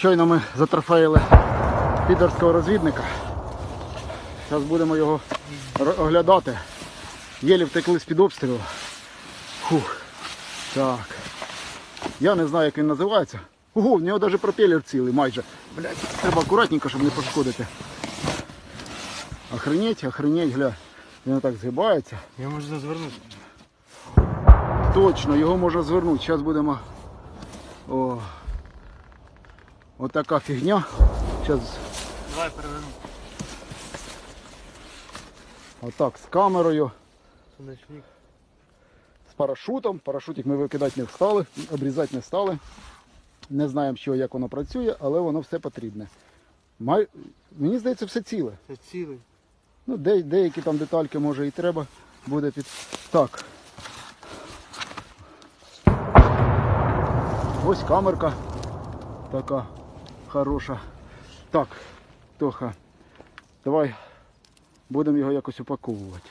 Щойно ми затрофеїли підерського розвідника. Зараз будемо його оглядати. Єлі втекли з-під обстрілу. Фух. Так. Я не знаю, як він називається. Ого, в нього навіть пропелер цілий майже. Блядь, треба акуратненько, щоб не пошкодити. Охренеть, охренеть, гля. Він так згибається. Я можу звернути. Точно, його можна звернути. Зараз будемо. О. Отака фігня. Зараз Давай переверну. отак з камерою, Сонячник. з парашутом. Парашутик ми викидати не стали, обрізати не стали. Не знаємо, що, як воно працює, але воно все потрібне. Май... Мені здається, все ціле. Це цілий. Ну, де, деякі там детальки може і треба буде під. Так. Ось камерка така хороша. Так, Тоха, давай будемо його якось упаковувати.